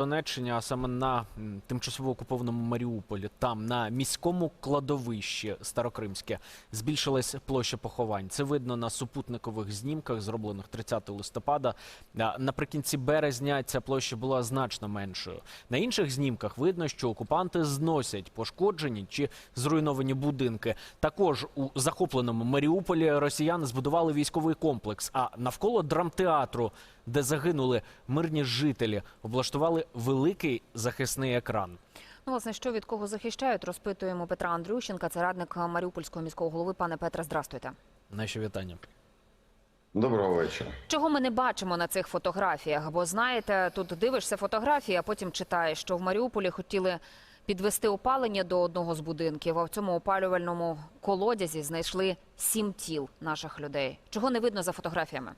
Донеччині, а саме на тимчасово окупованому Маріуполі, там на міському кладовищі Старокримське збільшилась площа поховань. Це видно на супутникових знімках, зроблених 30 листопада. Наприкінці березня ця площа була значно меншою. На інших знімках видно, що окупанти зносять пошкоджені чи зруйновані будинки. Також у захопленому Маріуполі росіяни збудували військовий комплекс. А навколо драмтеатру, де загинули мирні жителі, облаштували великий захисний екран. Ну, власне, що від кого захищають, розпитуємо Петра Андрющенка, це радник Маріупольського міського голови. Пане Петре, здрастуйте. Наші вітання. Доброго вечора. Чого ми не бачимо на цих фотографіях? Бо знаєте, тут дивишся фотографії, а потім читаєш, що в Маріуполі хотіли підвести опалення до одного з будинків. А в цьому опалювальному колодязі знайшли сім тіл наших людей. Чого не видно за фотографіями?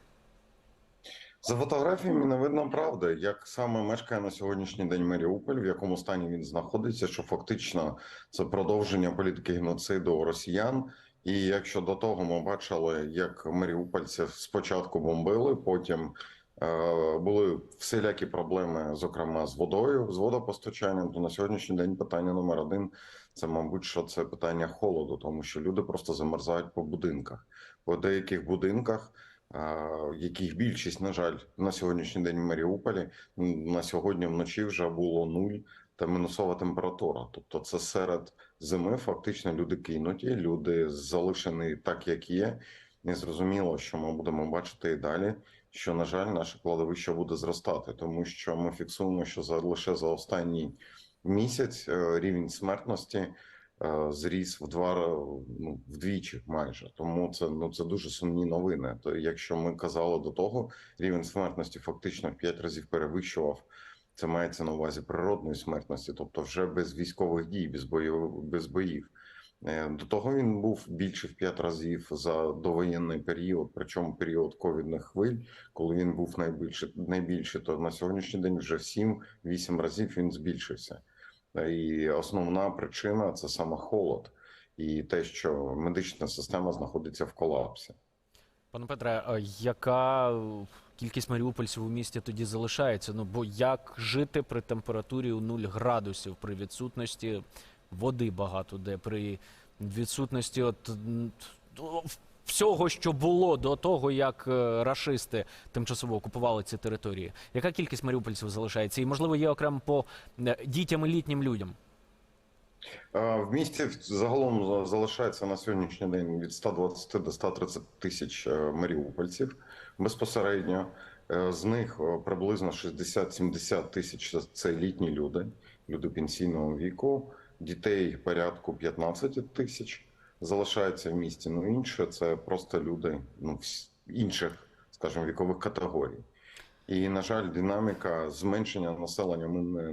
За фотографіями не видно правди, як саме мешкає на сьогоднішній день Маріуполь, в якому стані він знаходиться, що фактично це продовження політики геноциду росіян. І якщо до того ми бачили, як маріупольців спочатку бомбили, потім е, були всілякі проблеми, зокрема з водою, з водопостачанням, то на сьогоднішній день питання номер один це, мабуть, що це питання холоду, тому що люди просто замерзають по будинках. По деяких будинках яких більшість, на жаль, на сьогоднішній день в Маріуполі на сьогодні вночі вже було нуль та мінусова температура. Тобто, це серед зими фактично люди кинуті, люди залишені так, як є. І зрозуміло, що ми будемо бачити і далі. Що на жаль, наше кладовище буде зростати, тому що ми фіксуємо, що за лише за останній місяць е, рівень смертності зріс в два ра- ну, вдвічі майже. Тому це ну це дуже сумні новини. То якщо ми казали до того, рівень смертності фактично в п'ять разів перевищував. Це мається на увазі природної смертності, тобто вже без військових дій, без боїв, без боїв. Е, До того він був більше в п'ять разів за довоєнний період, причому період ковідних хвиль, коли він був найбільше, найбільше, то на сьогоднішній день вже в 7-8 разів він збільшився. І основна причина це саме холод і те, що медична система знаходиться в колапсі. Пане Петре, яка кількість маріупольців у місті тоді залишається? Ну бо як жити при температурі у 0 градусів при відсутності води багато, де при відсутності от всього, що було до того, як е, рашисти тимчасово окупували ці території? Яка кількість маріупольців залишається? І можливо є окремо по е, дітям і літнім людям? Е, В місті загалом за- залишається на сьогоднішній день від 120 до 130 тисяч маріупольців безпосередньо. З них приблизно 60-70 тисяч це літні люди, люди пенсійного віку, дітей порядку 15 тисяч залишається в місті. Ну інше це просто люди ну, інших, скажімо, вікових категорій. І, на жаль, динаміка зменшення населення ми не,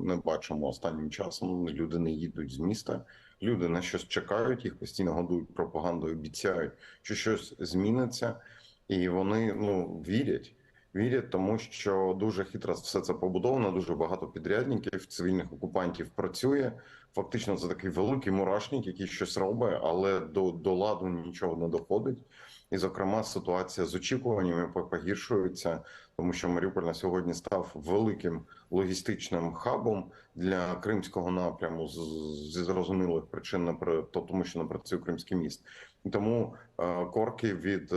не- бачимо останнім часом. Люди не їдуть з міста, люди на щось чекають, їх постійно годують пропагандою, обіцяють, що щось зміниться, і вони ну вірять. Вірять, тому що дуже хитро все це побудовано. Дуже багато підрядників, цивільних окупантів працює. Фактично, це такий великий мурашник, який щось робить, але до, до ладу нічого не доходить. І, зокрема, ситуація з очікуваннями по- погіршується, тому що Маріуполь на сьогодні став великим логістичним хабом для кримського напряму зі зрозумілих причин, то тому що не працює кримський міст. Тому е, корки від е,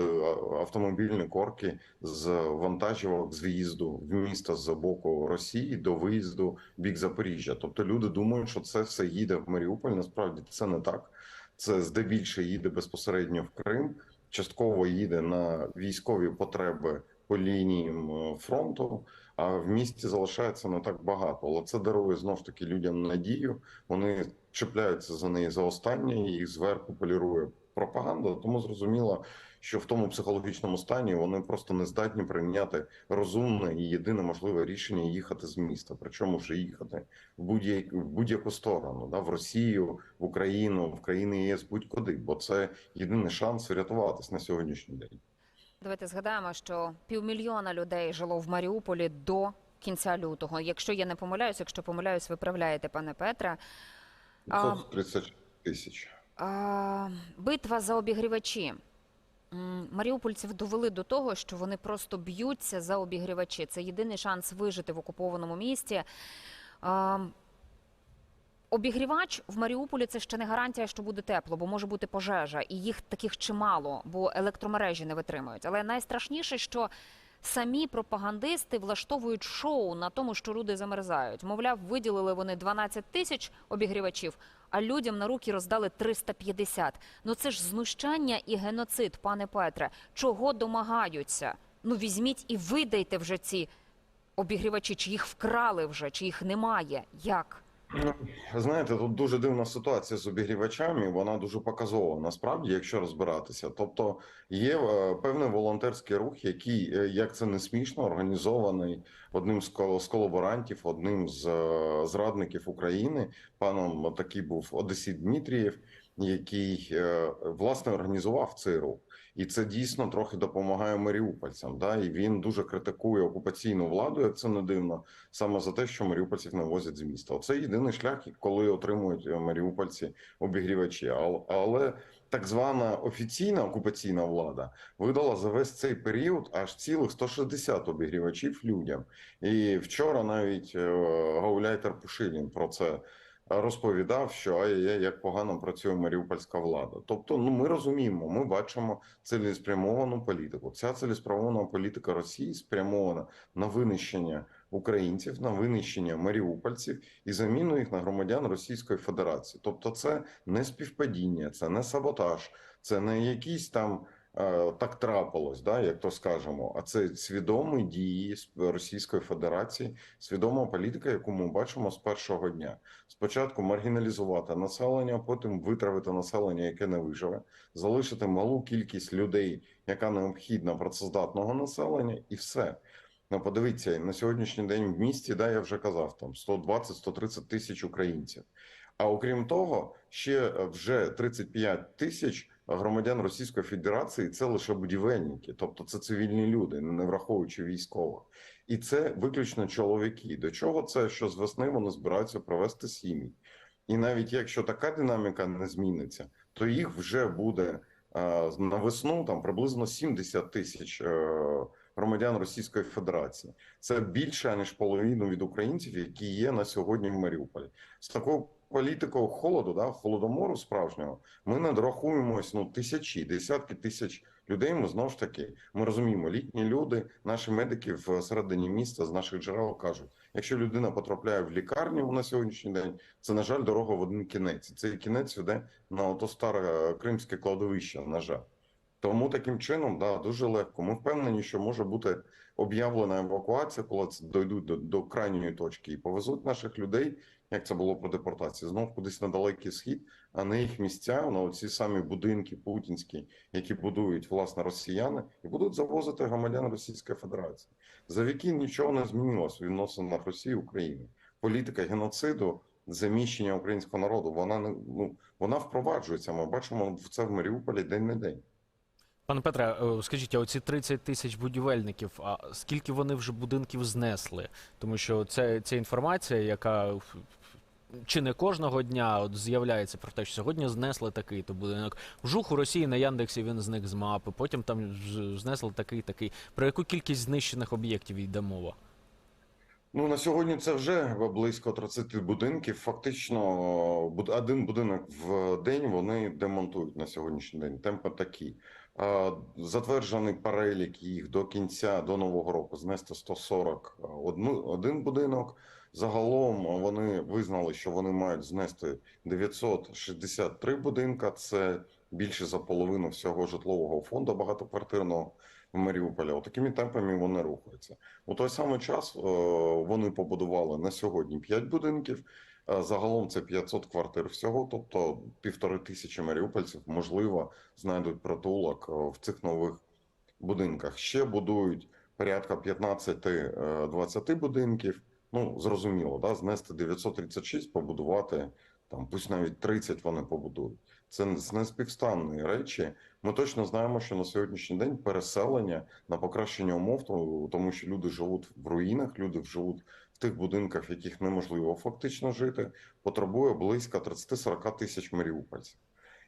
автомобільні корки з вантажівок з в'їзду в місто з боку Росії до виїзду бік Запоріжжя. Тобто люди думають, що це все їде в Маріуполь. Насправді це не так. Це здебільше їде безпосередньо в Крим частково їде на військові потреби по лініям е, фронту. А в місті залишається не так багато. Але це дарує знов ж таки людям надію. Вони чіпляються за неї за останнє, їх зверху полірує пропаганда. Тому зрозуміло, що в тому психологічному стані вони просто не здатні прийняти розумне і єдине можливе рішення їхати з міста. Причому вже їхати в будь-яку в будь-яку сторону, да, в Росію, в Україну, в країни ЄС, будь-куди, бо це єдиний шанс врятуватись на сьогоднішній день. Давайте згадаємо, що півмільйона людей жило в Маріуполі до кінця лютого. Якщо я не помиляюсь, якщо помиляюсь, виправляєте, пане Петре. А- 530 тисяч. Битва за обігрівачі. Маріупольців довели до того, що вони просто б'ються за обігрівачі. Це єдиний шанс вижити в окупованому місті. Обігрівач в Маріуполі це ще не гарантія, що буде тепло, бо може бути пожежа, і їх таких чимало, бо електромережі не витримують. Але найстрашніше, що самі пропагандисти влаштовують шоу на тому, що люди замерзають. Мовляв, виділили вони 12 тисяч обігрівачів, а людям на руки роздали 350. Ну це ж знущання і геноцид, пане Петре. Чого домагаються? Ну візьміть і видайте вже ці обігрівачі, чи їх вкрали вже, чи їх немає. Як? Ну, Знаєте, тут дуже дивна ситуація з обігрівачами. Вона дуже показова насправді, якщо розбиратися. Тобто є е, певний волонтерський рух, який, е, як це не смішно, організований одним з кол- колаборантів, одним з е, зрадників України. Паном такий був Одесій Дмитрієв, який е, власне організував цей рух. І це дійсно трохи допомагає маріупольцям. Да? І він дуже критикує окупаційну владу, як це не дивно, саме за те, що маріупольців не возять з міста. Це єдиний шлях, коли отримують е, маріупольці обігрівачі. Але так звана офіційна окупаційна влада видала за весь цей період аж цілих 160 обігрівачів людям. І вчора навіть е, гауляйтер Пушилін про це розповідав, що ай-яй, як погано працює маріупольська влада. Тобто, ну ми розуміємо, ми бачимо цілеспрямовану політику. Ця цілеспрямована політика Росії спрямована на винищення українців, на винищення маріупольців і заміну їх на громадян Російської Федерації. Тобто, це не співпадіння, це не саботаж, це не якісь там. Е, Так трапилось, да, як то скажемо, а це свідомі дії Російської Федерації, свідома політика, яку ми бачимо з першого дня. Спочатку маргіналізувати населення, потім витравити населення, яке не виживе, залишити малу кількість людей, яка необхідна працездатного населення, і все. Ну, подивіться, на сьогоднішній день в місті, да, я вже казав, там 120-130 тисяч українців. А окрім того, ще е, вже 35 тисяч громадян Російської Федерації це лише будівельники, тобто це цивільні люди, не враховуючи військових. І це виключно чоловіки. До чого це, що з весни вони збираються провести сім'ї? І навіть якщо така динаміка не зміниться, то їх вже буде е, на весну там приблизно 70 тисяч е, громадян Російської Федерації. Це більше ніж половину від українців, які є на сьогодні в Маріуполі. З такою політикою холоду, да, холодомору справжнього, ми надрахуємось ну тисячі, десятки тисяч людей. Ми знову ж таки ми розуміємо, літні люди, наші медики в середині міста з наших джерел кажуть, якщо людина потрапляє в лікарню на сьогоднішній день, це на жаль дорога в один кінець. Цей кінець веде на ото старе кримське кладовище. На жаль. Тому таким чином, да, дуже легко. Ми впевнені, що може бути об'явлена евакуація, коли це дойдуть до, до крайньої точки і повезуть наших людей, як це було по депортації, знов кудись на далекий схід, а не їх місця на ці самі будинки путінські, які будують власне росіяни, і будуть завозити громадян Російської Федерації. За віки нічого не змінилось в відносинах Росії і України. Політика геноциду, заміщення українського народу, вона ну вона впроваджується. Ми бачимо це в Маріуполі день на день. Пане Петре, е, скажіть, а оці 30 тисяч будівельників, а скільки вони вже будинків знесли? Тому що це, ця інформація, яка чи не кожного дня от з'являється про те, що сьогодні знесли такий-то будинок. Вжух у Росії на Яндексі він зник з мапи, потім там знесли такий-такий. Про яку кількість знищених об'єктів йде мова? Ну на сьогодні це вже близько 30 будинків. Фактично, один будинок в день вони демонтують на сьогоднішній день. Темпи такі. Затверджений перелік їх до кінця до нового року знести 140 один будинок. Загалом вони визнали, що вони мають знести 963 будинка. Це більше за половину всього житлового фонду багатоквартирного в Маріуполі. Отакими темпами вони рухаються. У той самий час е, вони побудували на сьогодні 5 будинків. Е, Загалом це 500 квартир всього, тобто півтори тисячі маріупольців, можливо, знайдуть притулок е, в цих нових будинках. Ще будують порядка 15-20 будинків. Ну, зрозуміло, да? знести 936, побудувати, там, пусть навіть 30 вони побудують. Це не співставні речі. Ми точно знаємо, що на сьогоднішній день переселення на покращення умов, тому що люди живуть в руїнах, люди живуть тих будинках, в яких неможливо фактично жити, потребує близько 30-40 тисяч маріупольців.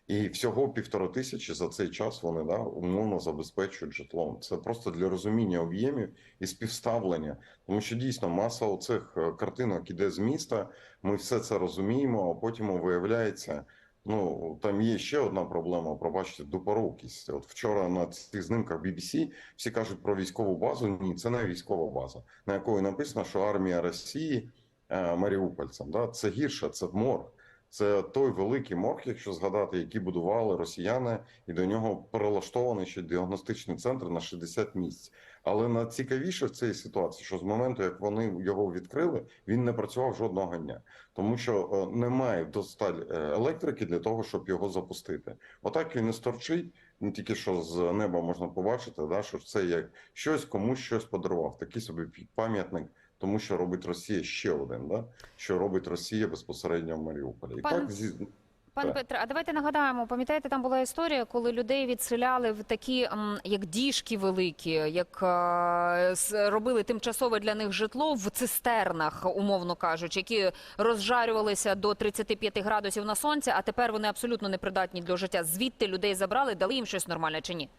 І всього півтора тисячі за цей час вони да, умовно забезпечують житлом. Це просто для розуміння об'ємів і співставлення. Тому що дійсно маса оцих е, картинок іде з міста. Ми все це розуміємо, а потім виявляється. Ну там є ще одна проблема. Пробачте, дупорукість. От вчора на цих знімках BBC всі кажуть про військову базу. Ні, це не військова база, на якої написано, що армія Росії е, маріупольцям. Да, це гірше, це морг. Це той великий морг, якщо згадати, який будували росіяни, і до нього перелаштований ще діагностичний центр на 60 місць. Але найцікавіше в цій ситуації, що з моменту, як вони його відкрили, він не працював жодного дня, тому що е, немає досталь е, електрики для того, щоб його запустити. Отак він і сторчить. Не тільки що з неба можна побачити, да, що це як щось комусь щось подарував. Такий собі пам'ятник тому, що робить Росія ще один, да? що робить Росія безпосередньо в Маріуполі. І Пане- так зі Пане Петре, а давайте нагадаємо, пам'ятаєте, там була історія, коли людей відселяли в такі як діжки великі, як е, робили тимчасове для них житло в цистернах, умовно кажучи, які розжарювалися до 35 градусів на сонці, а тепер вони абсолютно непридатні для життя. Звідти людей забрали, дали їм щось нормальне чи ні?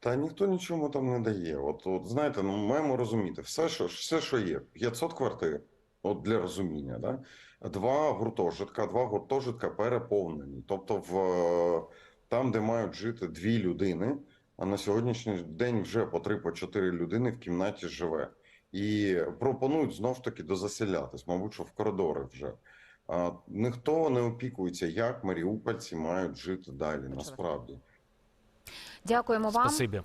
Та ніхто нічому там не дає. От, от знаєте, ну маємо розуміти, все, що все, що є, 500 квартир, от для розуміння, да? Два гуртожитка, два гуртожитка переповнені. Тобто, в там, де мають жити дві людини, а на сьогоднішній день вже по три, по чотири людини в кімнаті живе. І пропонують знов ж таки дозаселятись, мабуть, що в коридори вже. А, ніхто не опікується, як маріупольці мають жити далі, насправді. Дякуємо вам. Спасибі.